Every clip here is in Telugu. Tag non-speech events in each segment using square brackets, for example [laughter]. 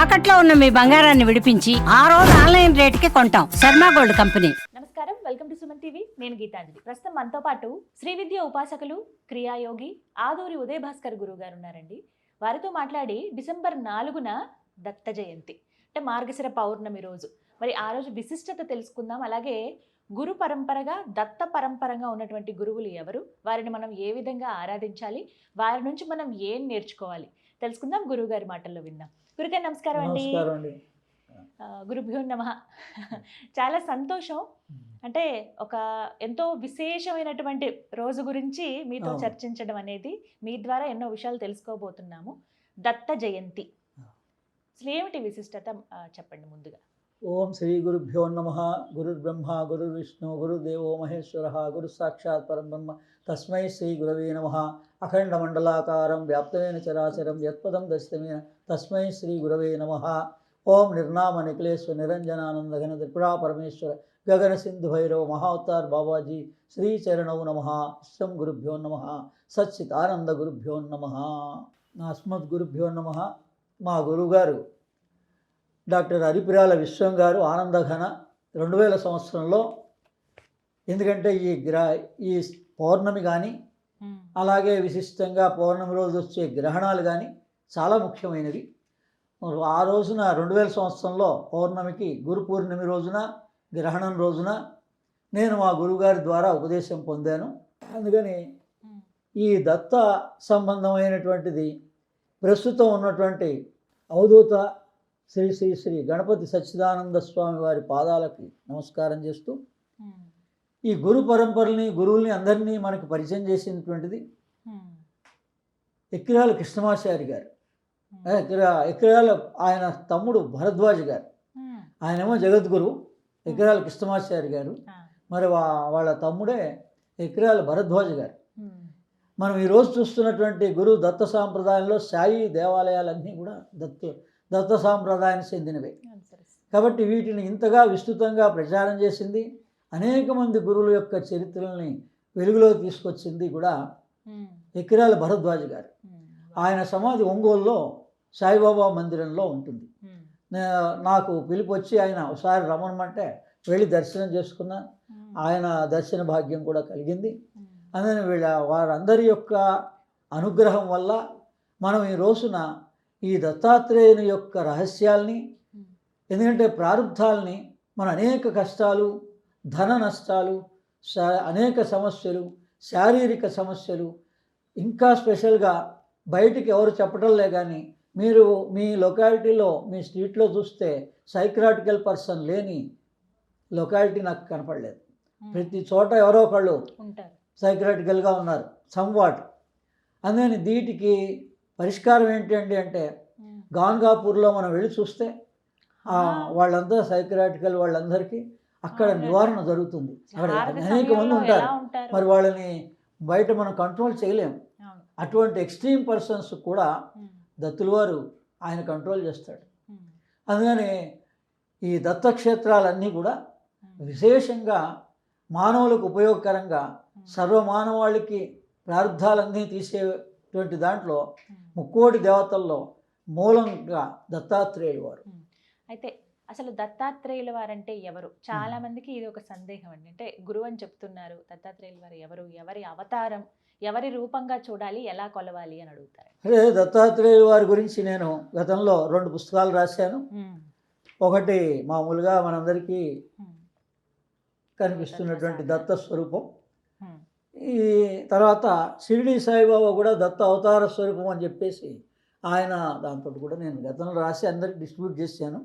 తాకట్లో ఉన్న మీ బంగారాన్ని విడిపించి ఆ రోజు ఆన్లైన్ రేటుకి కొంటాం. Sharma gold company. నమస్కారం. Welcome to Suman TV. నేను గీతాంజలి. ప్రస్తుతం మనతో పాటు శ్రీ విద్య ఉపాసకులు క్రియాయోగి ఆదూరి ఉదయ భాస్కర్ గురువు గారు ఉన్నారండి. వారితో మాట్లాడి డిసెంబర్ నాలుగున దత్త జయంతి. అంటే మార్గశిర పౌర్ణమి రోజు. మరి ఆ రోజు విశిష్టత తెలుసుకుందాం. అలాగే గురు పరంపరగా దత్త పరంపరగా ఉన్నటువంటి గురువులు ఎవరు? వారిని మనం ఏ విధంగా ఆరాధించాలి? వారి నుంచి మనం ఏం నేర్చుకోవాలి? తెలుసుకుందాం. గురువుగారి మాటల్లో విందాం. గురుగారు నమస్కారం అండి. గురుభ్యో నమ. చాలా సంతోషం. అంటే ఒక ఎంతో విశేషమైనటువంటి రోజు గురించి మీతో. చర్చించడం అనేది మీ ద్వారా ఎన్నో విషయాలు తెలుసుకోబోతున్నాము. దత్త జయంతి. అసలు ఏమిటి విశిష్టత? చెప్పండి ముందుగా. ఓం శ్రీ గురుభ్యో నమ. గురుర్బ్రహ్మ గురుర్విష్ణు గురుదేవో మహేశ్వర గురు సాక్షాత్ పరబ్రహ్మ తస్మై శ్రీ గురవే నమ. అఖండమండలాకారం వ్యాప్తమైన చరాచరం యత్పదం దర్శితమైన తస్మై శ్రీ గురవే నమ. ఓం నిర్నామ నిఖిలేశ్వర నిరంజనానంద ఘన త్రిపురా పరమేశ్వర గగన సింధు భైరవ మహావతార్ బాబాజీ శ్రీ చరణౌ నమ. విశ్వం గురుభ్యో నమ. సచ్చిదానంద గురుభ్యో నమ. అస్మద్ గురుభ్యో నమ. మా గురువుగారు డాక్టర్ హరిపిరాల విశ్వం గారు ఆనందఘన రెండు వేల సంవత్సరంలో ఎందుకంటే ఈ గ్ర ఈ పౌర్ణమి కానీ అలాగే విశిష్టంగా పౌర్ణమి రోజు వచ్చే గ్రహణాలు కానీ చాలా ముఖ్యమైనవి. ఆ రోజున రెండు వేల సంవత్సరంలో పౌర్ణమికి గురు పూర్ణిమ రోజున గ్రహణం రోజున నేను మా గురువుగారి ద్వారా ఉపదేశం పొందాను. అందుకని ఈ దత్త సంబంధమైనటువంటిది ప్రస్తుతం ఉన్నటువంటి అవధూత శ్రీ శ్రీ శ్రీ గణపతి సచ్చిదానంద స్వామి వారి పాదాలకి నమస్కారం చేస్తూ ఈ గురు పరంపరని గురువుల్ని అందరినీ మనకి పరిచయం చేసినటువంటిది ఎక్కిరాల కృష్ణమాచారి గారు. ఏ, ఎక్కిరా ఎక్కిరాల ఆయన తమ్ముడు భరద్వాజ్ గారు. ఆయనేమో జగద్గురు ఎక్కిరాల కృష్ణమాచారి గారు. మరి వా వాళ్ళ తమ్ముడే ఎక్కిరాల భరద్వాజ్ గారు. మనం ఈరోజు చూస్తున్నటువంటి గురు దత్త సాంప్రదాయంలో సాయి దేవాలయాలన్నీ కూడా దత్త దత్త సాంప్రదాయానికి చెందినవే. కాబట్టి వీటిని ఇంతగా విస్తృతంగా ప్రచారం చేసింది అనేక మంది గురువుల యొక్క చరిత్రల్ని వెలుగులోకి తీసుకొచ్చింది కూడా ఎక్కిరాల భరద్వాజ్ గారు. ఆయన సమాధి ఒంగోలులో సాయిబాబా మందిరంలో ఉంటుంది. నాకు పిలుపు వచ్చి ఆయన ఒకసారి రమ్మనమంటే వెళ్ళి దర్శనం చేసుకున్నా. ఆయన దర్శన భాగ్యం కూడా కలిగింది. అందుకని వీళ్ళ వారందరి యొక్క అనుగ్రహం వల్ల మనం ఈ రోజున ఈ దత్తాత్రేయుని యొక్క రహస్యాల్ని ఎందుకంటే ప్రారంధాలని మన అనేక కష్టాలు ధన నష్టాలు అనేక సమస్యలు శారీరక సమస్యలు ఇంకా స్పెషల్గా బయటికి ఎవరు చెప్పటంలే కానీ మీరు మీ లొకాలిటీలో మీ స్ట్రీట్లో చూస్తే సైక్రాటికల్ పర్సన్ లేని లొకాలిటీ నాకు కనపడలేదు. ప్రతి చోట ఎవరో ఒకళ్ళు సైక్రాటికల్గా ఉన్నారు సమ్వాట్. అందుకని దీటికి పరిష్కారం ఏంటి అండి అంటే గాన్గాపూర్లో మనం వెళ్ళి చూస్తే వాళ్ళంతా సైక్రాటికల్ వాళ్ళందరికీ అక్కడ. నివారణ జరుగుతుంది. అక్కడ అనేక మంది ఉంటారు? మరి వాళ్ళని బయట మనం కంట్రోల్ చేయలేం అవును. అటువంటి ఎక్స్ట్రీమ్ పర్సన్స్ కూడా దత్తుల వారు ఆయన కంట్రోల్ చేస్తాడు. అందుకని ఈ దత్తక్షేత్రాలన్నీ కూడా విశేషంగా మానవులకు ఉపయోగకరంగా సర్వమానవాళికి ప్రార్థాలన్నీ తీసేటువంటి దాంట్లో. ముక్కోటి దేవతల్లో మూలంగా దత్తాత్రేయుడు వారు. అయితే అసలు దత్తాత్రేయుల వారంటే ఎవరు? చాలా మందికి ఇది ఒక సందేహం అండి. అంటే గురువు అని చెప్తున్నారు దత్తాత్రేయుల వారు ఎవరు? ఎవరి అవతారం? ఎవరి రూపంగా చూడాలి? ఎలా కొలవాలి? అని అడుగుతారు. అదే దత్తాత్రేయుల వారి గురించి నేను గతంలో రెండు పుస్తకాలు రాశాను. ఒకటి మామూలుగా మనందరికీ కనిపిస్తున్నటువంటి దత్త స్వరూపం. ఈ తర్వాత షిరిడి సాయిబాబా కూడా దత్త అవతార స్వరూపం అని చెప్పేసి ఆయన దాంతో కూడా నేను గతంలో రాసి అందరికి డిస్ట్రిబ్యూట్ చేశాను.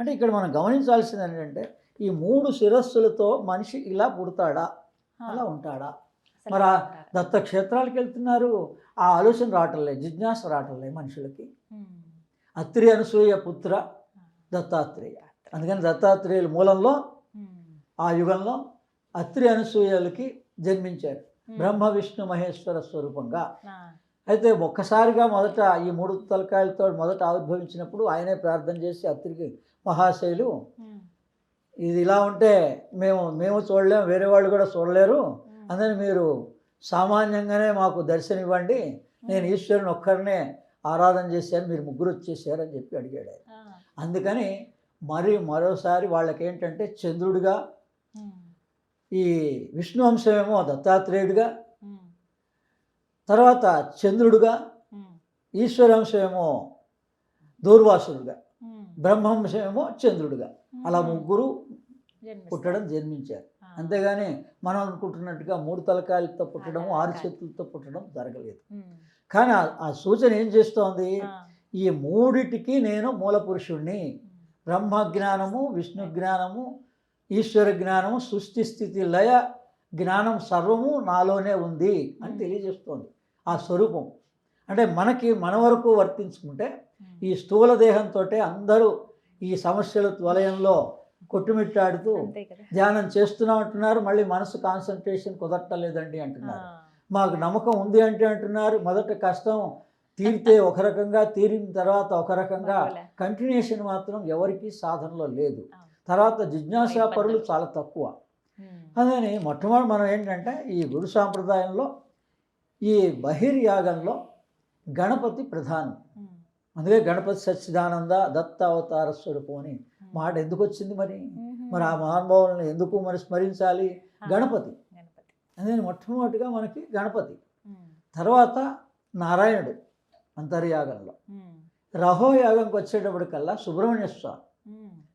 అంటే ఇక్కడ మనం గమనించాల్సింది ఏంటంటే ఈ మూడు శిరస్సులతో మనిషి ఇలా పుడతాడా? అలా ఉంటాడా? మరి? దత్త క్షేత్రాలకు వెళ్తున్నారు. ఆ ఆలోచన రావటంలే జిజ్ఞాస రావటంలే మనుషులకి. ఉమ్, అత్రి అనసూయ పుత్ర దత్తాత్రేయ. అందుకని దత్తాత్రేయుల మూలంలో ఆ యుగంలో అత్రి అనసూయలకి జన్మించారు బ్రహ్మ విష్ణు మహేశ్వర స్వరూపంగా. అయితే ఒక్కసారిగా మొదట ఈ మూడు తలకాయలతో మొదట ఆవిర్భవించినప్పుడు ఆయనే ప్రార్థన చేసి అత్రికి మహాశైలు ఇది ఇలా ఉంటే మేము మేము చూడలేము వేరే వాళ్ళు కూడా చూడలేరు. అందుకని మీరు సామాన్యంగానే మాకు దర్శనం ఇవ్వండి నేను ఈశ్వరుని ఒక్కరినే ఆరాధన చేశాను మీరు ముగ్గురు వచ్చేసారని చెప్పి అడిగాడు ఆయన. అందుకని మరి మరోసారి వాళ్ళకి ఏంటంటే చంద్రుడిగా ఈ విష్ణు అంశమేమో దత్తాత్రేయుడిగా తర్వాత చంద్రుడిగా ఈశ్వరాంశమేమో దూర్వాసుడుగా బ్రహ్మాంశమేమో చంద్రుడిగా. అలా ముగ్గురు. పుట్టడం జన్మించారు. అంతేగాని మనం అనుకుంటున్నట్టుగా మూడు తలకాయలతో పుట్టడం ఆరు. చేతులతో పుట్టడం జరగలేదు. కానీ ఆ- సూచన ఏం చేస్తోంది? ఈ మూడిటికి నేను మూల పురుషుణ్ణి బ్రహ్మ జ్ఞానము విష్ణు జ్ఞానము ఈశ్వర జ్ఞానము సృష్టి స్థితి లయ జ్ఞానం సర్వము నాలోనే ఉంది అని. తెలియజేస్తోంది. ఆ స్వరూపం. అంటే మనకి మన వరకు వర్తించుకుంటే ఈ స్థూల దేహంతో అందరూ ఈ సమస్యల వలయంలో కొట్టుమిట్టాడుతూ ధ్యానం చేస్తున్నాం అంటున్నారు మళ్ళీ మనసు కాన్సన్ట్రేషన్ కుదరటలేదండి అంటున్నారు. మాకు నమ్మకం ఉంది అంటే అంటున్నారు మొదట కష్టం తీరితే [laughs] ఒక రకంగా తీరిన తర్వాత ఒక రకంగా. కంటిన్యూషన్ మాత్రం ఎవరికీ సాధనలో లేదు. తర్వాత జిజ్ఞాసా పరులు. చాలా తక్కువ. అదని మొట్టమొదటి మనం ఏంటంటే ఈ గురు సాంప్రదాయంలో ఈ బహిర్యాగంలో గణపతి ప్రధానం. అందుకే గణపతి సచ్చిదానంద దత్త అవతార స్వరూపం అని మాట ఎందుకు వచ్చింది మరి? మరి ఆ మహానుభావులను ఎందుకు మరి స్మరించాలి? గణపతి. గణపతి. అదే మొట్టమొదటిగా మనకి గణపతి. తర్వాత నారాయణుడు అంతర్యాగంలో. ఉమ్, రహో యాగంకి వచ్చేటప్పటికల్లా సుబ్రహ్మణ్య స్వామి.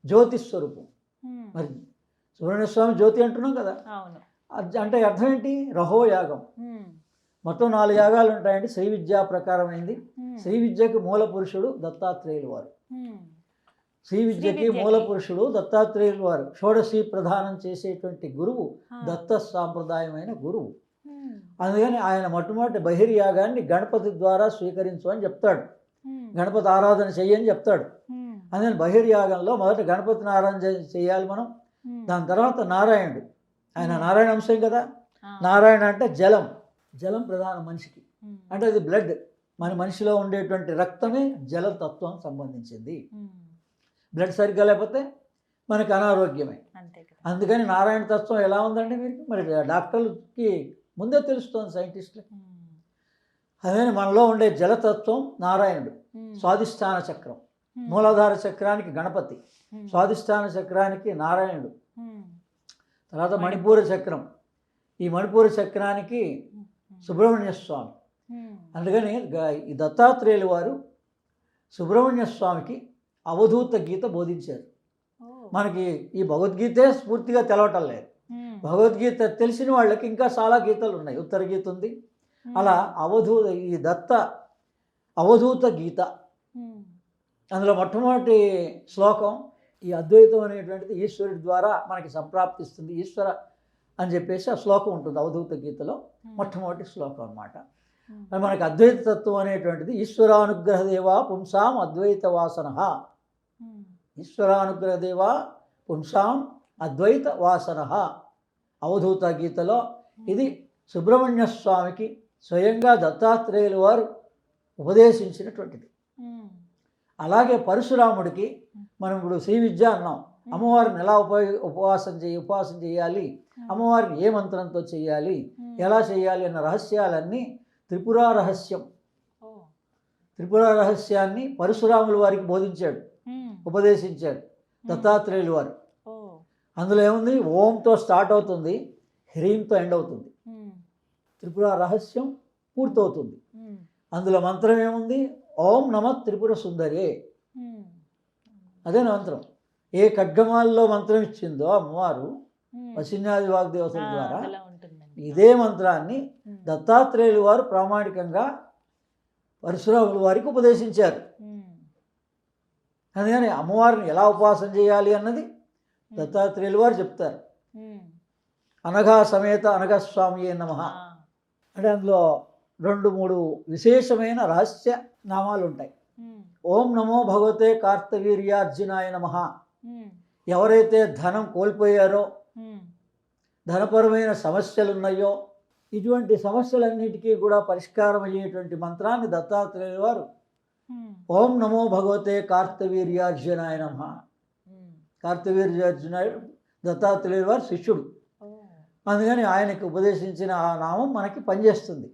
జ్యోతి స్వరూపం. మరి సుబ్రహ్మణ్య స్వామి జ్యోతి అంటున్నాం కదా. అంటే అర్థం ఏంటి? రహో యాగం ఉమ్, మొత్తం నాలుగు యాగాలు ఉంటాయండి. శ్రీ విద్యా ప్రకారమైంది. శ్రీ విద్యకి మూల పురుషుడు దత్తాత్రేయులు వారు. శ్రీ విద్యకి. మూల పురుషుడు దత్తాత్రేయులు వారు. షోడశి ప్రదానం చేసేటువంటి గురువు దత్త సాంప్రదాయమైన గురువు. అందుకని ఆయన మొట్టమొదటి బహిర్యాగాన్ని గణపతి ద్వారా స్వీకరించు అని చెప్తాడు. గణపతి ఆరాధన చెయ్యని చెప్తాడు. అందుకని బహిర్యాగంలో మొదట గణపతిని ఆరాధన చే- చేయాలి మనం. దాని తర్వాత నారాయణుడు. ఆయన. నారాయణ అంశం కదా? నారాయణ అంటే జలం. జలం ప్రధాన మనిషికి. అంటే అది బ్లడ్. మన మనిషిలో ఉండేటువంటి రక్తమే జలతత్వం సంబంధించింది. బ్లడ్ సరిగ్గా లేకపోతే మనకి అనారోగ్యమే. అందుకని నారాయణ తత్వం ఎలా ఉందండి మీకు మరి డాక్టర్లకి ముందే తెలుస్తుంది సైంటిస్టులకి. అదే మనలో ఉండే జలతత్వం నారాయణుడు. ఉమ్, స్వాదిష్టాన చక్రం. మూలాధార చక్రానికి గణపతి ఉమ్, స్వాదిష్టాన చక్రానికి నారాయణుడు. ఉమ్, తర్వాత మణిపూర చక్రం. ఈ మణిపూర చక్రానికి సుబ్రహ్మణ్య స్వామి. అందుకని ఈ దత్తాత్రేయులు వారు సుబ్రహ్మణ్య స్వామికి అవధూత గీత బోధించారు. ఓ, మనకి ఈ భగవద్గీతే స్ఫూర్తిగా తెలవటం లేదు. భగవద్గీత తెలిసిన వాళ్ళకి ఇంకా చాలా గీతలు ఉన్నాయి. ఉత్తర గీత ఉంది. అలా అవధూత ఈ దత్త అవధూత గీత అందులో మొట్టమొదటి శ్లోకం ఈ అద్వైతం అనేటువంటిది ఈశ్వరుడి ద్వారా మనకి సంప్రాప్తిస్తుంది ఈశ్వర అని చెప్పేసి ఆ శ్లోకం ఉంటుంది అవధూత గీతలో మొట్టమొదటి శ్లోకం మరి మనకి అద్వైత తత్వం అనేటువంటిది ఈశ్వరానుగ్రహ దేవా పుంసాం అద్వైత వాసన. ఈశ్వరానుగ్రహ దేవా పుంసాం అద్వైత వాసన. అవధూత గీతలో ఇది సుబ్రహ్మణ్య స్వామికి స్వయంగా దత్తాత్రేయుల వారు ఉపదేశించినటువంటిది. అలాగే పరశురాముడికి మనం ఇప్పుడు శ్రీ విద్య అన్నాం. అమ్మవారిని ఎలా ఉప ఉపవాసం చేయి ఉపవాసం చేయాలి? అమ్మవారిని ఏ మంత్రంతో చేయాలి? ఎలా చేయాలి అన్న రహస్యాలన్నీ త్రిపుర రహస్యం. త్రిపుర రహస్యాన్ని పరశురాముల వారికి బోధించాడు. ఉపదేశించాడు. దత్తాత్రేయులు వారు. అందులో ఏముంది? ఓంతో స్టార్ట్ అవుతుంది హ్రీంతో ఎండ్ అవుతుంది. త్రిపుర రహస్యం పూర్తవుతుంది. అందులో మంత్రం ఏముంది? ఓం నమ త్రిపుర సుందరే. అదే మంత్రం. ఏ ఖడ్గమాల్లో మంత్రం ఇచ్చిందో అమ్మవారు. వసిన్యాది వాగ్దేవతల ద్వారా ఇదే మంత్రాన్ని దత్తాత్రేయులు వారు ప్రామాణికంగా పరశురాముల వారికి ఉపదేశించారు. అందుకని అమ్మవారిని ఎలా ఉపాసన చేయాలి అన్నది దత్తాత్రేయులు వారు చెప్తారు. అనఘా సమేత అనఘా స్వామి నమ. అంటే అందులో రెండు మూడు విశేషమైన రహస్య నామాలు ఉంటాయి ఓం నమో భగవతే కార్తవీర్యార్జునాయ నమ. ఎవరైతే ధనం కోల్పోయారో ధనపరమైన సమస్యలు ఉన్నాయో ఇటువంటి సమస్యలన్నిటికీ కూడా పరిష్కారం అయ్యేటువంటి మంత్రాన్ని దత్తాత్రేయుల వారు. ఓం నమో భగవతే కార్తవీర్యార్జునాయ నమ. కార్తవీర్యార్జునాయుడు దత్తాత్రేయుల వారు శిష్యుడు. అందుకని ఆయనకి ఉపదేశించిన ఆ నామం మనకి పనిచేస్తుంది.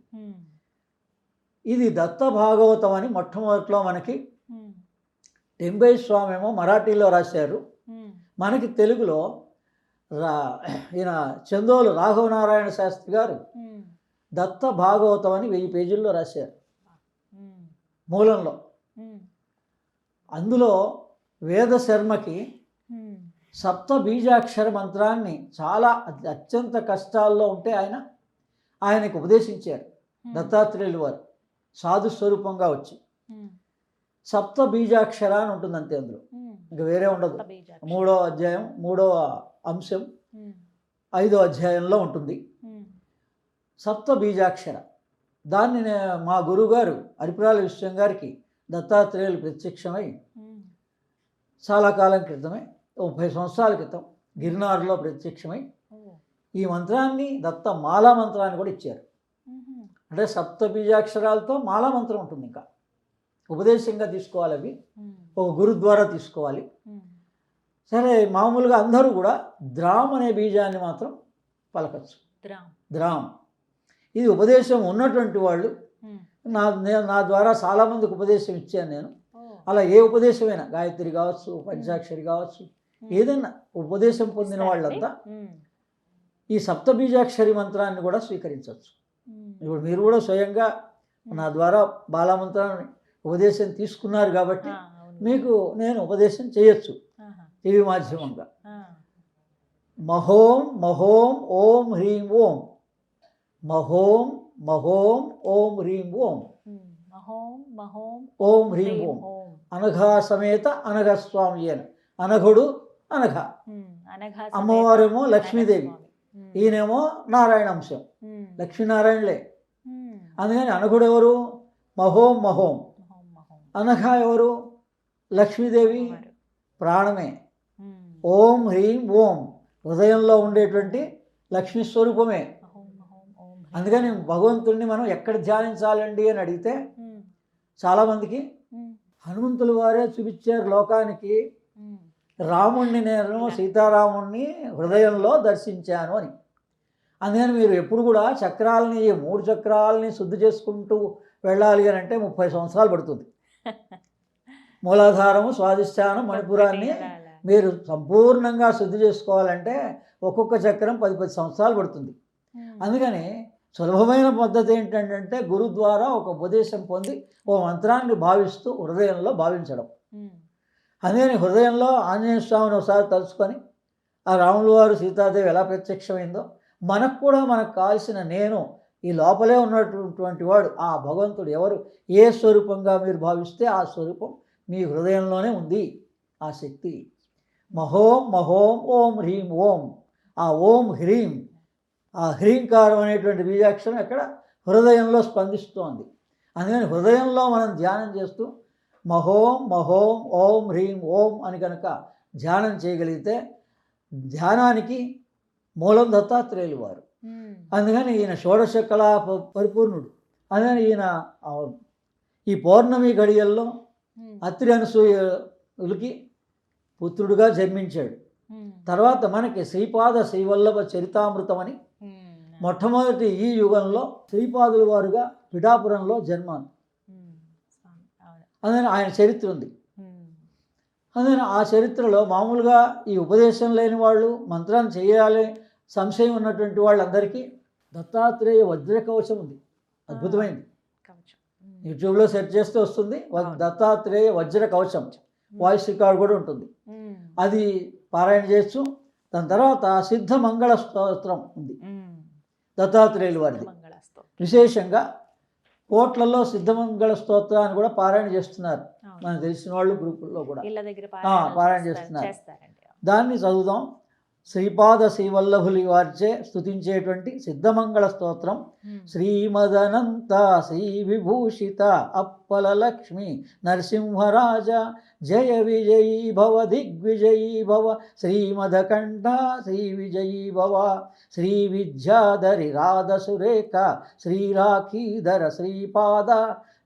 ఇది దత్త భాగవతం అని మొట్టమొదట్లో మనకి టెంబై స్వామి ఏమో మరాఠీలో రాశారు. మనకి తెలుగులో రా ఈయన చందోలు రాఘవనారాయణ శాస్త్రి గారు దత్త భాగవతం అని వెయ్యి పేజీల్లో రాశారు. మూలంలో. అందులో వేద శర్మకి సప్త బీజాక్షర మంత్రాన్ని చాలా అత్య- అత్యంత కష్టాల్లో ఉంటే ఆయన ఆయనకు ఉపదేశించారు దత్తాత్రేయులు వారు. సాధు స్వరూపంగా వచ్చి సప్త బీజాక్షర అని ఉంటుంది అంతే అందులో ఇంకా వేరే ఉండదు. మూడో అధ్యాయం మూడో అంశం ఐదో అధ్యాయంలో ఉంటుంది. సప్త బీజాక్షర. దాన్ని మా గురువుగారు అరిపురాల విశ్వం గారికి దత్తాత్రేయులు ప్రత్యక్షమై చాలా కాలం క్రితమే ముప్పై సంవత్సరాల క్రితం గిరినారులో ప్రత్యక్షమై ఈ మంత్రాన్ని దత్త మాలా మంత్రాన్ని కూడా ఇచ్చారు. అంటే సప్త బీజాక్షరాలతో మాలా మంత్రం ఉంటుంది ఇంకా. ఉపదేశంగా తీసుకోవాలి అవి. ఒక గురు ద్వారా తీసుకోవాలి. సరే మామూలుగా అందరూ కూడా ద్రామ్ అనే బీజాన్ని మాత్రం పలకచ్చు. ద్రామ్. ఇది ఉపదేశం ఉన్నటువంటి వాళ్ళు. నా నా ద్వారా చాలామందికి ఉపదేశం ఇచ్చాను నేను. అలా ఏ ఉపదేశమైనా గాయత్రి కావచ్చు పంచాక్షరి కావచ్చు ఏదైనా ఉపదేశం పొందిన? వాళ్ళంతా ఈ సప్తబీజాక్షరి మంత్రాన్ని కూడా స్వీకరించవచ్చు. ఇప్పుడు మీరు కూడా స్వయంగా నా ద్వారా బాలమంత్రాన్ని ఉపదేశం తీసుకున్నారు కాబట్టి. మీకు నేను ఉపదేశం చేయొచ్చు. టీవీ మాధ్యమంగా. మహోం మహోం ఓం హ్రీం ఓం. మహోం మహోం ఓం హ్రీం ఓం. ఉమ్, మహోం మహోం ఓం హ్రీం ఓం. అనఘా సమేత అనఘ స్వామి అనఘుడు అనఘ. అమ్మవారేమో లక్ష్మీదేవి. ఈయనేమో నారాయణ అంశం లక్ష్మీనారాయణలే. అందుకని అనఘుడు ఎవరు మహోం. మహోం. అనఘ ఎవరు లక్ష్మీదేవి. ప్రాణమే. ఓం హ్రీం ఓం. హృదయంలో ఉండేటువంటి లక్ష్మీ స్వరూపమే. అందుకని భగవంతుడిని మనం ఎక్కడ ధ్యానించాలండి అని అడిగితే చాలామందికి హనుమంతుల వారే చూపించారు లోకానికి. రాముణ్ణి నేను సీతారాముణ్ణి హృదయంలో దర్శించాను అని. అందుకని మీరు ఎప్పుడు కూడా చక్రాలని ఈ మూడు చక్రాలని శుద్ధి చేసుకుంటూ వెళ్ళాలి అని అంటే ముప్పై సంవత్సరాలు పడుతుంది. మూలాధారము స్వాదిష్టానం మణిపురాన్ని. మీరు సంపూర్ణంగా శుద్ధి చేసుకోవాలంటే ఒక్కొక్క చక్రం పది పది సంవత్సరాలు పడుతుంది. అందుకని సులభమైన పద్ధతి ఏంటంటే గురు ద్వారా ఒక ఉపదేశం పొంది ఓ మంత్రాన్ని భావిస్తూ హృదయంలో భావించడం. అందుకని హృదయంలో ఆంజనేయ స్వామిని ఒకసారి తలుచుకొని ఆ రాముల వారు సీతాదేవి ఎలా ప్రత్యక్షమైందో మనకు కూడా మనకు కావాల్సిన నేను ఈ లోపలే ఉన్నటువంటి వాడు ఆ భగవంతుడు ఎవరు ఏ స్వరూపంగా మీరు భావిస్తే ఆ స్వరూపం మీ హృదయంలోనే ఉంది ఆ శక్తి. మహోం మహోం ఓం హ్రీం ఓం. ఆ ఓం హ్రీం ఆ హ్రీంకారం అనేటువంటి బీజాక్షరం ఎక్కడ హృదయంలో స్పందిస్తోంది. అందుకని హృదయంలో మనం ధ్యానం చేస్తూ మహోం మహోం ఓం హ్రీం ఓం అని కనుక ధ్యానం చేయగలిగితే ధ్యానానికి మూలం దత్తాత్రేయులు వారు. అందుకని ఈయన షోడశ కళా పరిపూర్ణుడు. అందుకని ఈయన ఈ పౌర్ణమి గడియల్లో అత్రి అనసూయలకి పుత్రుడుగా జన్మించాడు. తర్వాత మనకి శ్రీపాద శ్రీవల్లభ చరితామృతం అని మొట్టమొదటి ఈ యుగంలో శ్రీపాదుల వారుగా పిఠాపురంలో జన్మ. అందుకని ఆయన చరిత్ర ఉంది. అందుకని ఆ చరిత్రలో మామూలుగా ఈ ఉపదేశం లేని వాళ్ళు మంత్రాన్ని చేయాలి సంశయం ఉన్నటువంటి వాళ్ళందరికీ దత్తాత్రేయ వజ్ర కవచం ఉంది అద్భుతమైంది. యూట్యూబ్లో సెర్చ్ చేస్తే వస్తుంది. దత్తాత్రేయ వజ్ర కవచం వాయిస్ రికార్డ్ కూడా ఉంటుంది. అది పారాయణ చేయొచ్చు. దాని తర్వాత సిద్ధ మంగళ స్తోత్రం ఉంది. దత్తాత్రేయుల వారిది. విశేషంగా కోట్లలో సిద్ధమంగళ స్తోత్రాన్ని కూడా పారాయణ చేస్తున్నారు. మనకు తెలిసిన వాళ్ళు గ్రూపుల్లో కూడా పారాయణ చేస్తున్నారు. దాన్ని చదువుదాం శ్రీపాద శ్రీవల్లభులి వారిచే స్తుతించేటువంటి సిద్ధమంగళ స్తోత్రం. శ్రీమదనంత శ్రీ విభూషిత అప్పల లక్ష్మి నరసింహరాజ జయ విజయీ భవ దిగ్విజయీ భవ శ్రీమదకంఠ శ్రీ విజయీ భవ శ్రీ విద్యాధరి రాధ సురేఖ శ్రీరాఖీధర శ్రీపాద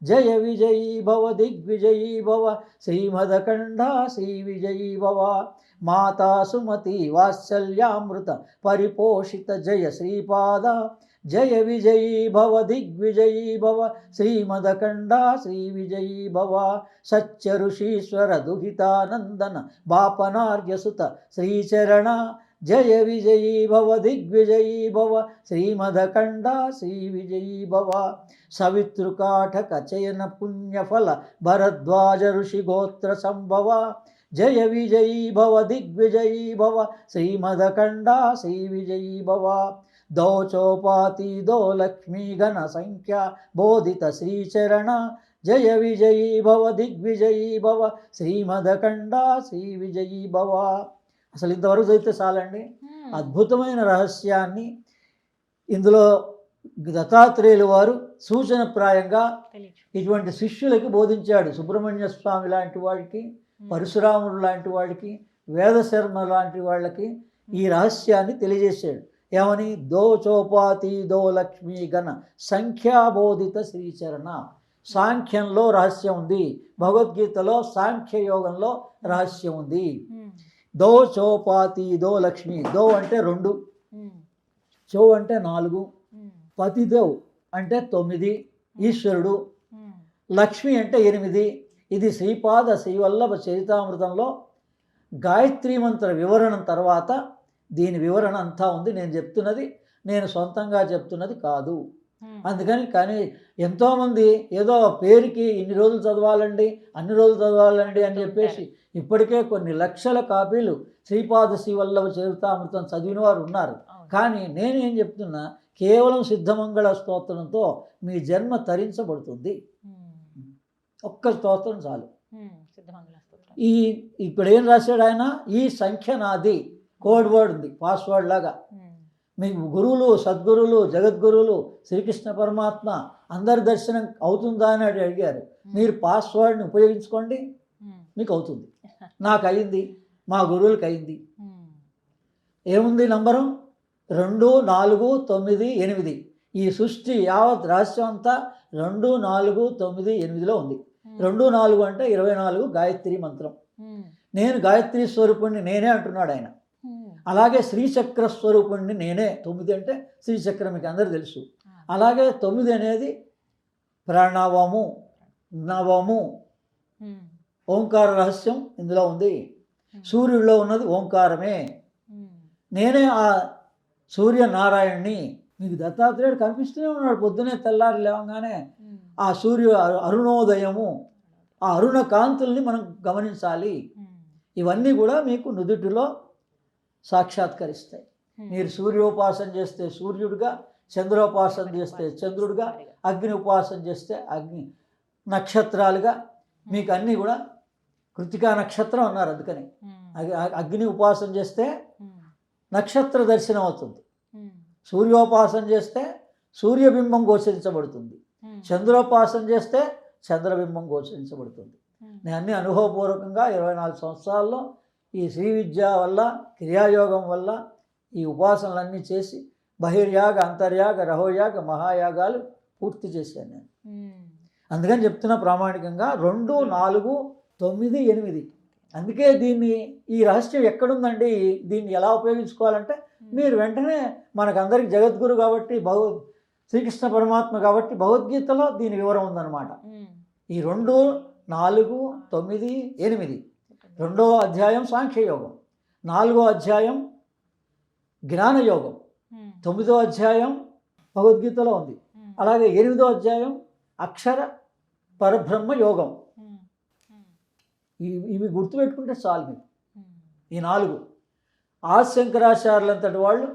జయ విజయీ భవ దిగ్విజయీ భవ శ్రీమదకంఠ శ్రీ విజయీ భవ మాతా సుమతి వాత్సల్యామృత పరిపోషిత జయ శ్రీపాద జయ విజయీ భవ దిగ్విజయీ భవ శ్రీమదకండ శ్రీ విజయీ భవ సత్య ఋషీశ్వర దుహితానందన బాపనార్యసుత శ్రీచరణ జయ విజయీ భవ దిగ్విజయీ భవ శ్రీమదకండ శ్రీ విజయీ భవ సవితృకాఠక చయన పుణ్యఫల భరద్వాజ ఋషి గోత్ర సంభవ జయ విజయీ భవ దిగ్విజయీ భవ శ్రీమదకండ శ్రీ విజయీ భవ దౌచోపాతి దో లక్ష్మీ గణ సంఖ్య బోధిత శ్రీచరణ జయ విజయీ భవ దిగ్విజయీ భవ శ్రీమదకండ శ్రీ విజయీ భవ అసలు ఇంతవరకు చదివితే చాలండి. అద్భుతమైన రహస్యాన్ని ఇందులో దత్తాత్రేయులు వారు సూచనప్రాయంగా. ఇటువంటి శిష్యులకి బోధించాడు సుబ్రహ్మణ్య స్వామి లాంటి వాడికి. పరశురాముడు లాంటి వాడికి వేదశర్మ లాంటి వాళ్ళకి ఈ రహస్యాన్ని తెలియజేశాడు. ఏమని? దో చోపాతి దో లక్ష్మీ గణ సంఖ్యాబోధిత శ్రీచరణ. సాంఖ్యంలో రహస్యం ఉంది. భగవద్గీతలో సాంఖ్య యోగంలో రహస్యం ఉంది. దో చోపాతి దో లక్ష్మి. దో అంటే రెండు. చో అంటే నాలుగు. మ్మ్. పతిదేవ్ అంటే తొమ్మిది. ఈశ్వరుడు. లక్ష్మి అంటే ఎనిమిది. ఇది శ్రీపాద శ్రీవల్లభ చరితామృతంలో గాయత్రీ మంత్ర వివరణ తర్వాత దీని వివరణ అంతా ఉంది నేను చెప్తున్నది నేను సొంతంగా చెప్తున్నది కాదు. అందుకని కానీ ఎంతోమంది ఏదో పేరుకి ఇన్ని రోజులు చదవాలండి అన్ని రోజులు చదవాలండి అని చెప్పేసి ఇప్పటికే కొన్ని లక్షల కాపీలు శ్రీపాద శ్రీవల్లభ చరితామృతం చదివిన వారు ఉన్నారు. కానీ నేనేం చెప్తున్నా కేవలం సిద్ధమంగళ స్తోత్రంతో మీ జన్మ తరించబడుతుంది. ఒక్క స్తోత్రం చాలు. ఈ ఇప్పుడు ఏం రాశాడు ఆయన? ఈ సంఖ్య నాది కోడ్ వర్డ్ ఉంది పాస్వర్డ్ లాగా. మీకు గురువులు సద్గురువులు జగద్గురువులు శ్రీకృష్ణ పరమాత్మ అందరి దర్శనం అవుతుందా అని అడిగారు. మీరు పాస్వర్డ్ని ఉపయోగించుకోండి. మీకు అవుతుంది. [laughs] నాకు అయింది మా గురువులకి అయింది. ఏముంది నంబరు? రెండు నాలుగు తొమ్మిది ఎనిమిది. ఈ సృష్టి యావత్ రహస్యం అంతా రెండు నాలుగు తొమ్మిది ఎనిమిదిలో ఉంది. రెండు నాలుగు అంటే ఇరవై నాలుగు గాయత్రి మంత్రం. నేను గాయత్రి స్వరూపుణ్ణి నేనే అంటున్నాడు ఆయన. అలాగే శ్రీచక్ర స్వరూపుణ్ణి నేనే తొమ్మిది అంటే శ్రీచక్రం మీకు అందరు తెలుసు అలాగే తొమ్మిది అనేది ప్రణవము నవము. ఓంకార రహస్యం ఇందులో ఉంది సూర్యుడిలో ఉన్నది ఓంకారమే. నేనే ఆ సూర్యనారాయణ్ణి మీకు దత్తాత్రేయుడు కనిపిస్తూనే ఉన్నాడు పొద్దునే తెల్లారి లేవగానే. ఆ సూర్య అరు- అరుణోదయము ఆ అరుణ కాంతుల్ని మనం గమనించాలి. ఇవన్నీ కూడా మీకు నుదుటిలో సాక్షాత్కరిస్తాయి. మీరు సూర్యోపాసన చేస్తే సూర్యుడిగా చంద్రోపాసన చేస్తే చంద్రుడిగా అగ్ని ఉపాసన చేస్తే అగ్ని నక్షత్రాలుగా మీకు అన్నీ కూడా కృతికా నక్షత్రం అన్నారు అందుకని అగ్ని ఉపాసన చేస్తే. నక్షత్ర దర్శనం అవుతుంది. సూర్యోపాసన చేస్తే సూర్యబింబం గోచరించబడుతుంది. చంద్రోపాసన చేస్తే చంద్రబింబం గోచరించబడుతుంది. నేను అన్ని అనుభవపూర్వకంగా ఇరవై నాలుగు సంవత్సరాల్లో ఈ శ్రీ విద్య వల్ల క్రియాయోగం వల్ల ఈ ఉపాసనలన్నీ చేసి బహిర్యాగ అంతర్యాగ రహోయాగ మహాయాగాలు పూర్తి చేశాను నేను. అందుకని చెప్తున్న ప్రామాణికంగా రెండు నాలుగు తొమ్మిది ఎనిమిది. అందుకే దీన్ని ఈ రహస్యం ఎక్కడుందండి? దీన్ని ఎలా ఉపయోగించుకోవాలంటే మీరు వెంటనే మనకందరికి జగద్గురు కాబట్టి భగవ శ్రీకృష్ణ పరమాత్మ కాబట్టి భగవద్గీతలో దీని వివరం ఉందన్నమాట. ఈ రెండు నాలుగు తొమ్మిది ఎనిమిది. రెండో అధ్యాయం సాంఖ్యయోగం. నాలుగో అధ్యాయం జ్ఞానయోగం. తొమ్మిదో అధ్యాయం భగవద్గీతలో ఉంది. అలాగే ఎనిమిదో అధ్యాయం అక్షర పరబ్రహ్మ యోగం. ఇవి గుర్తుపెట్టుకుంటే చాలు మీకు ఈ నాలుగు. ఆశంకరాచార్యులంతటి వాళ్ళు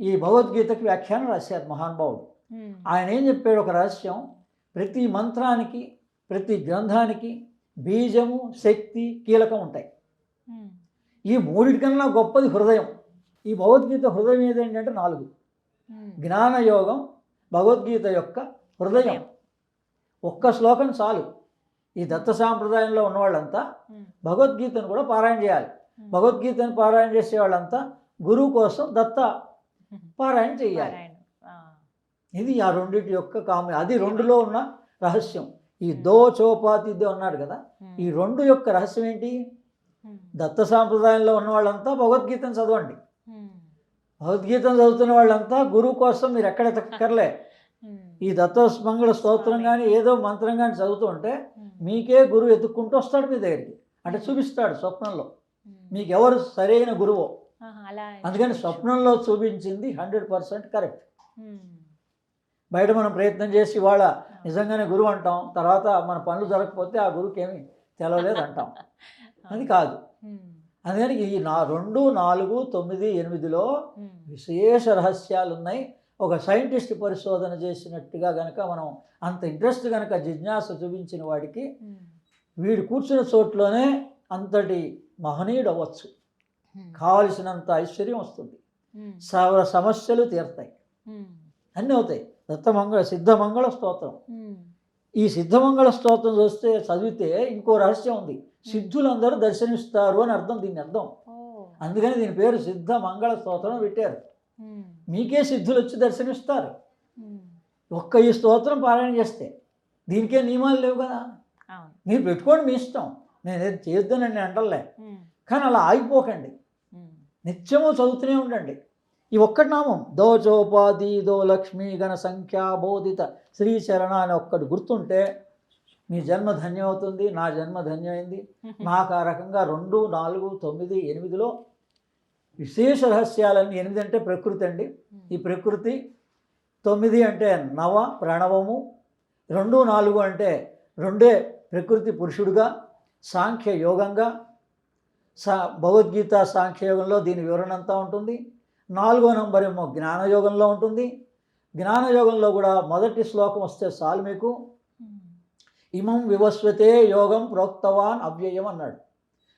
ఈ భగవద్గీతకి వ్యాఖ్యానం రాశారు మహానుభావుడు. ఆయన ఏం చెప్పాడు ఒక రహస్యం ప్రతి మంత్రానికి ప్రతి గ్రంథానికి బీజము శక్తి కీలకం ఉంటాయి. ఈ మూడిటికన్నా గొప్పది హృదయం ఈ భగవద్గీత హృదయం ఏదేంటంటే నాలుగు. జ్ఞానయోగం భగవద్గీత యొక్క హృదయం ఒక్క శ్లోకం చాలు ఈ దత్త సాంప్రదాయంలో ఉన్నవాళ్ళంతా. భగవద్గీతను కూడా పారాయణ చేయాలి. భగవద్గీతను పారాయణ చేసే వాళ్ళంతా గురువు కోసం దత్త పారాయణ చేయాలి. ఇది ఆ రెండింటి యొక్క కామె అది రెండులో ఉన్న రహస్యం. ఈ దో చోపాతి దో అన్నాడు కదా. ఈ రెండు యొక్క రహస్యం ఏంటి. దత్త సాంప్రదాయంలో ఉన్న వాళ్ళంతా భగవద్గీతను చదవండి. భగవద్గీతను చదువుతున్న వాళ్ళంతా గురువు కోసం మీరు ఎక్కడ ఎతక్కర్లే [laughs] ఉమ్, ఈ దత్తమంగళ స్తోత్రం కానీ ఏదో మంత్రం కానీ చదువుతుంటే ఉమ్, మీకే గురువు ఎత్తుక్కుంటూ వస్తాడు మీ దగ్గరికి. అంటే చూపిస్తాడు స్వప్నంలో. మీకు ఎవరు సరైన గురువో? అందుకని స్వప్నంలో చూపించింది హండ్రెడ్ పర్సెంట్ కరెక్ట్. బయట మనం ప్రయత్నం చేసి ఇవాళ నిజంగానే గురువు అంటాం తర్వాత మన పనులు జరగకపోతే ఆ గురువుకి ఏమీ తెలవలేదు అంటాం. [laughs] అది కాదు. అందుకని ఈ నా రెండు నాలుగు తొమ్మిది ఎనిమిదిలో విశేష రహస్యాలు ఉన్నాయి ఒక సైంటిస్ట్ పరిశోధన చేసినట్టుగా గనక మనం అంత ఇంట్రెస్ట్ గనక జిజ్ఞాస చూపించిన వాడికి వీడు కూర్చున్న చోట్లోనే అంతటి మహనీయుడు అవ్వచ్చు. కావలసినంత ఐశ్వర్యం వస్తుంది. సర్వ సమస్యలు తీరుతాయి. అన్నీ అవుతాయి. దత్తమంగళ సిద్ధమంగళ స్తోత్రం. ఈ సిద్ధమంగళ స్తోత్రం చూస్తే చదివితే ఇంకో రహస్యం ఉంది. సిద్ధులందరూ దర్శనమిస్తారు అని అర్థం దీని అర్థం. అందుకని దీని పేరు సిద్ధ మంగళ స్తోత్రం పెట్టారు. మీకే సిద్ధులు వచ్చి దర్శనమిస్తారు. ఉమ్, ఒక్క ఈ స్తోత్రం పారాయణ చేస్తే దీనికే నియమాలు లేవు కదా? మీరు పెట్టుకోండి మీ ఇష్టం. నేను ఏది చేయొద్దని నేను అంటలే. కానీ అలా ఆగిపోకండి. నిత్యము చదువుతూనే ఉండండి. ఈ ఒక్కటి నామం దో చోపాది దో లక్ష్మీ గణ సంఖ్యా బోధిత శ్రీచరణ అని ఒక్కటి గుర్తుంటే మీ జన్మ ధన్యమవుతుంది నా జన్మ ధన్యమైంది. [laughs] నాకు ఆ రకంగా రెండు నాలుగు తొమ్మిది ఎనిమిదిలో విశేష రహస్యాలన్నీ ఎనిమిది అంటే ప్రకృతి అండి. ఈ ప్రకృతి తొమ్మిది అంటే నవ ప్రణవము. రెండు నాలుగు అంటే రెండే ప్రకృతి పురుషుడుగా సాంఖ్య యోగంగా సా భగవద్గీత సాంఖ్యయోగంలో దీని వివరణ అంతా ఉంటుంది. నాలుగో నంబర్ ఏమో జ్ఞానయోగంలో ఉంటుంది. జ్ఞానయోగంలో కూడా మొదటి శ్లోకం వస్తే చాలు మీకు. ఉమ్, ఇమం వివస్వతే యోగం ప్రోక్తవాన్ అవ్యయం అన్నాడు.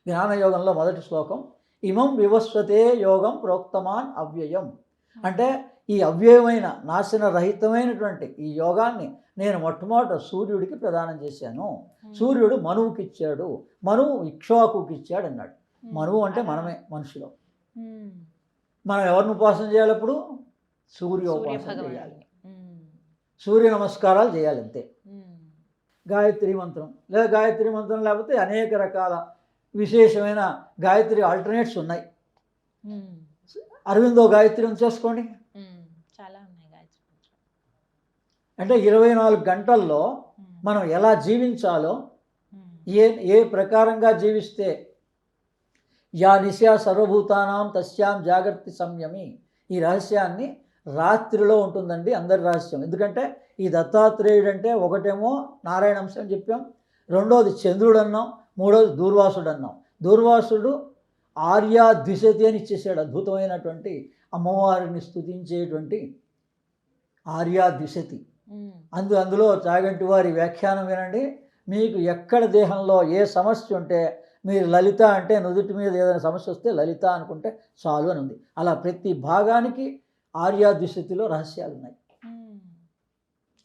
జ్ఞానయోగంలో మొదటి శ్లోకం. ఇమం వివస్వతే యోగం ప్రోక్తమాన్ అవ్యయం. అంటే ఈ అవ్యయమైన నాశన రహితమైనటువంటి ఈ యోగాన్ని నేను మొట్టమొదట సూర్యుడికి ప్రదానం చేశాను. ఉమ్, సూర్యుడు మనువుకి ఇచ్చాడు మనువు ఇక్ష్వాకుకి ఇచ్చాడు అన్నాడు మనువు అంటే. మనమే మనుషులు. మనం ఎవరిని ఉపాసన చేయాలి అప్పుడు సూర్య సూర్య ఉపాసన చేయాలి. సూర్య నమస్కారాలు చేయాలి అంతే. గాయత్రి మంత్రం. లేదా గాయత్రి మంత్రం లేకపోతే అనేక రకాల విశేషమైన గాయత్రి ఆల్టర్నేట్స్ ఉన్నాయి. అరవిందో గాయత్రి చేసుకోండి. చాలా ఉన్నాయి గాయత్రి మంత్రం. అంటే ఇరవై నాలుగు గంటల్లో మనం ఎలా జీవించాలో ఏ ఏ ప్రకారంగా జీవిస్తే యా నిశా సర్వభూతానాం తస్యాం జాగ్రత్త సంయమి. ఈ రహస్యాన్ని రాత్రిలో ఉంటుందండి అందరి రహస్యం. ఎందుకంటే ఈ దత్తాత్రేయుడు అంటే ఒకటేమో నారాయణ అంశం చెప్పాం. రెండోది చంద్రుడు అన్నాం. మూడోది దూర్వాసుడు అన్నాం. దూర్వాసుడు ఆర్యా ద్విశతి అని ఇచ్చేసాడు అద్భుతమైనటువంటి అమ్మవారిని స్తుతించేటువంటి ఆర్యా ద్విశతి అందు అందులో చాగంటి వారి వ్యాఖ్యానం వినండి. మీకు ఎక్కడ దేహంలో ఏ సమస్య ఉంటే మీరు లలిత అంటే నుదుటి మీద ఏదైనా సమస్య వస్తే లలిత అనుకుంటే చాలు అని ఉంది. అలా ప్రతి భాగానికి ఆర్యాదిశతిలో రహస్యాలు ఉన్నాయి.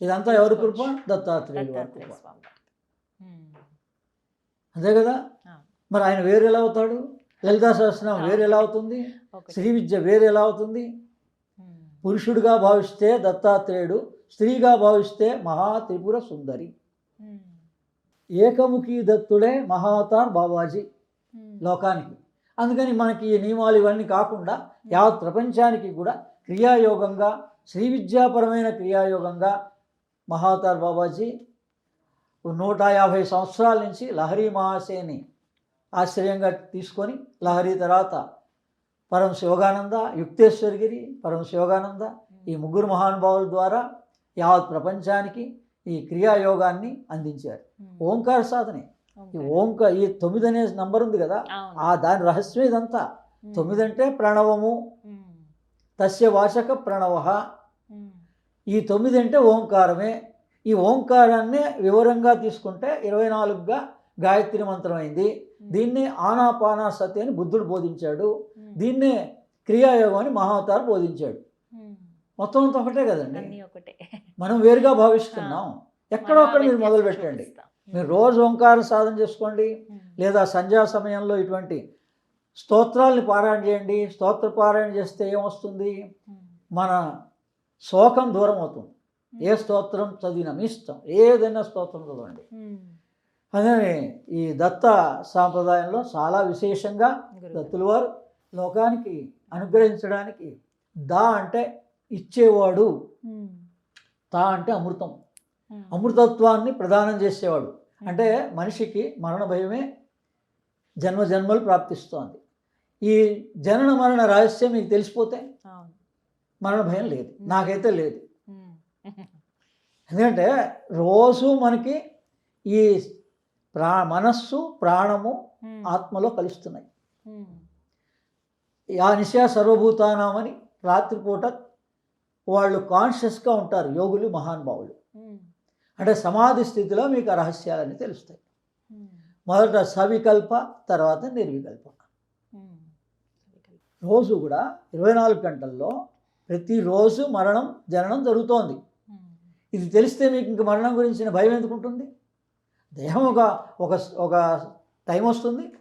ఇదంతా ఎవరి కృప? దత్తాత్రేయుడు అదే కదా. మరి ఆయన వేరు ఎలా అవుతాడు? లలితా సహస్రనామం వేరు ఎలా అవుతుంది. శ్రీ విద్య వేరు ఎలా అవుతుంది? పురుషుడిగా భావిస్తే దత్తాత్రేయుడు స్త్రీగా భావిస్తే మహా త్రిపుర సుందరి. ఏకముఖి దత్తుడే మహావతార్ బాబాజీ లోకానికి. అందుకని మనకి ఈ నియమాలు ఇవన్నీ కాకుండా యావత్ ప్రపంచానికి కూడా క్రియాయోగంగా శ్రీ విద్యాపరమైన క్రియాయోగంగా మహావతార్ బాబాజీ నూట యాభై సంవత్సరాల నుంచి లహరి మహాశయని ఆశ్చర్యంగా తీసుకొని లహరి తర్వాత పరమ శివగానంద యుక్తేశ్వరగిరి పరమ శివగానంద ఈ ముగ్గురు మహానుభావుల ద్వారా యావత్ ప్రపంచానికి ఈ క్రియాయోగాన్ని అందించారు. ఓంకార సాధనే. ఈ ఓంకారం. ఓంక ఈ తొమ్మిది అనే నంబర్ ఉంది కదా. ఆ దాని రహస్యం ఇదంతా. తొమ్మిది అంటే ప్రణవము తస్య వాచక ప్రణవ. ఈ తొమ్మిది అంటే ఓంకారమే. ఈ ఓంకారాన్నే వివరంగా తీసుకుంటే ఇరవై నాలుగుగా గాయత్రి మంత్రం అయింది. దీన్నే ఆనాపానాసతి అని బుద్ధుడు బోధించాడు. దీన్నే క్రియాయోగం అని మహావతార్ బోధించాడు. మొత్తం అంతా ఒకటే కదండి? ఒకటే. మనం వేరుగా భావిస్తున్నాం. ఎక్కడో అక్కడ మీరు మొదలు పెట్టండి. మీరు రోజు ఓంకార సాధన చేసుకోండి. లేదా సంధ్యా సమయంలో ఇటువంటి స్తోత్రాల్ని పారాయణ చేయండి. స్తోత్ర పారాయణ చేస్తే ఏమొస్తుంది? మన శోకం దూరం అవుతుంది. ఏ స్తోత్రం చదివినా మీ ఇష్టం. ఏదైనా స్తోత్రం చదవండి. అదే ఈ దత్త సాంప్రదాయంలో చాలా విశేషంగా. దత్తుల వారు లోకానికి అనుగ్రహించడానికి దా అంటే ఇచ్చేవాడు. తా అంటే అమృతం. అమృతత్వాన్ని ప్రదానం చేసేవాడు. అంటే మనిషికి మరణ భయమే జన్మ జన్మలు ప్రాప్తిస్తోంది. ఈ జనన మరణ రహస్యం మీకు తెలిసిపోతే మరణ భయం లేదు. నాకైతే లేదు. ఎందుకంటే రోజు మనకి ఈ ప్రా మనస్సు ప్రాణము ఆత్మలో కలుస్తున్నాయి. ఆ నిశా సర్వభూతానామని రాత్రిపూట వాళ్ళు కాన్షియస్గా ఉంటారు యోగులు మహానుభావులు. అంటే సమాధి స్థితిలో మీకు ఆ రహస్యాలన్నీ తెలుస్తాయి. మొదట సవికల్ప తర్వాత నిర్వికల్ప. రోజు కూడా ఇరవై నాలుగు గంటల్లో ప్రతిరోజు మరణం జననం జరుగుతోంది. ఇది తెలిస్తే మీకు ఇంక మరణం గురించిన భయం ఎందుకు ఉంటుంది? దేహం ఒక ఒక ఒక టైం వస్తుంది.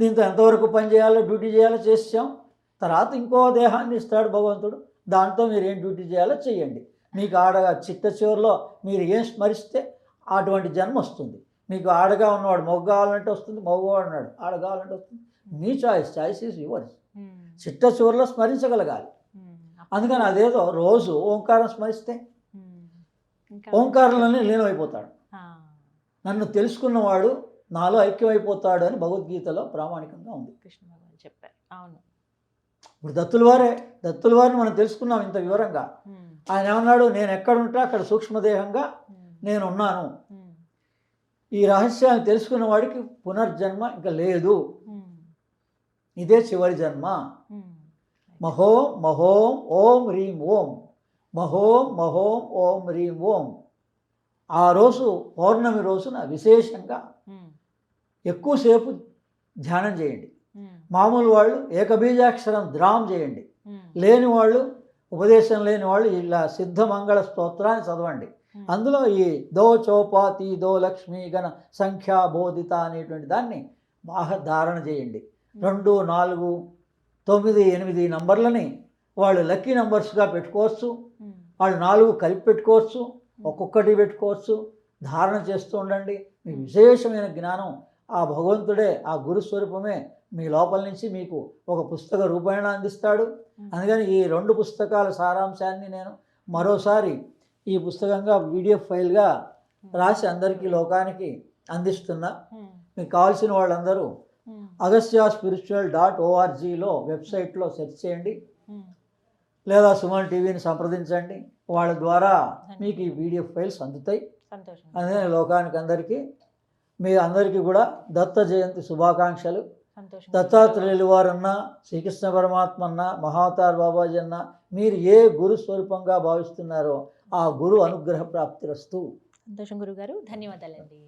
దీంతో ఎంతవరకు పని చేయాలో డ్యూటీ చేయాలో చేసాం తర్వాత ఇంకో దేహాన్ని ఇస్తాడు భగవంతుడు. దాంతో మీరు ఏం డ్యూటీ చేయాలో చేయండి మీకు ఆడ చిట్ట చివరిలో మీరు ఏం స్మరిస్తే అటువంటి జన్మ వస్తుంది. మీకు ఆడగా ఉన్నవాడు మొగ్గు కావాలంటే వస్తుంది మగవాడు ఉన్నాడు ఆడ కావాలంటే వస్తుంది. మీ చాయిస్ చాయిస్ ఈజ్ యువర్స్. ఉమ్, చిట్ట చివరిలో స్మరించగలగాలి. ఉమ్, అందుకని అదేదో రోజు ఓంకారం స్మరిస్తే. ఇంకా? ఓంకారంలోనే లీనమైపోతాడు. నన్ను తెలుసుకున్నవాడు నాలో ఐక్యమైపోతాడు అని భగవద్గీతలో ప్రామాణికంగా ఉంది. కృష్ణ భగవాన్ చెప్పారు. అవును. ఇప్పుడు దత్తుల వారే దత్తుల వారిని మనం తెలుసుకున్నాం ఇంత వివరంగా. ఆయన ఏమన్నాడు? నేను ఎక్కడుంటే అక్కడ సూక్ష్మదేహంగా నేను ఉన్నాను. ఈ రహస్యాన్ని తెలుసుకున్న వాడికి పునర్జన్మ ఇంకా లేదు. ఇదే చివరి జన్మ. మహోం మహోం ఓం హ్రీం ఓం. మహోం మహోం ఓం హ్రీం ఓం. ఆ రోజు పౌర్ణమి రోజున విశేషంగా ఎక్కువసేపు ధ్యానం చేయండి. మామూలు వాళ్ళు ఏకబీజాక్షరం ద్రామ్ చేయండి. లేని వాళ్ళు ఉపదేశం లేని వాళ్ళు ఇలా సిద్ధమంగళ స్తోత్రాన్ని చదవండి. అందులో ఈ దో చౌపాతి దో లక్ష్మీ గణ సంఖ్యా బోధిత అనేటువంటి దాన్ని బాగా ధారణ చేయండి రెండు నాలుగు తొమ్మిది ఎనిమిది నంబర్లని వాళ్ళు లక్కీ నంబర్స్గా పెట్టుకోవచ్చు. వాళ్ళు నాలుగు కలిపి పెట్టుకోవచ్చు. ఒక్కొక్కటి పెట్టుకోవచ్చు. ధారణ చేస్తూ ఉండండి. మీ విశేషమైన జ్ఞానం ఆ భగవంతుడే ఆ గురు స్వరూపమే మీ లోపల నుంచి మీకు ఒక పుస్తక రూపాయణ అందిస్తాడు. అందుకని ఈ రెండు పుస్తకాల సారాంశాన్ని నేను మరోసారి ఈ పుస్తకంగా పీడిఎఫ్ ఫైల్గా రాసి అందరికీ లోకానికి అందిస్తున్నా. మీకు కావాల్సిన వాళ్ళందరూ ఉమ్, అగస్త్యా స్పిరిచువల్ డాట్ ఓఆర్జీలో వెబ్సైట్లో సెర్చ్ చేయండి. లేదా సుమన్ టీవీని సంప్రదించండి. వాళ్ళ ద్వారా మీకు ఈ పీడిఎఫ్ ఫైల్స్ అందుతాయి. సంతోషం. అదే లోకానికి అందరికీ మీ అందరికీ కూడా దత్త జయంతి శుభాకాంక్షలు. దత్తాత్రేయులు వారన్నా శ్రీకృష్ణ పరమాత్మ అన్నా మహావతార్ బాబాజీ అన్నా మీరు ఏ గురు స్వరూపంగా భావిస్తున్నారో ఆ గురు అనుగ్రహ ప్రాప్తిరస్తు సంతోషం గురుగారు ధన్యవాదాలండి.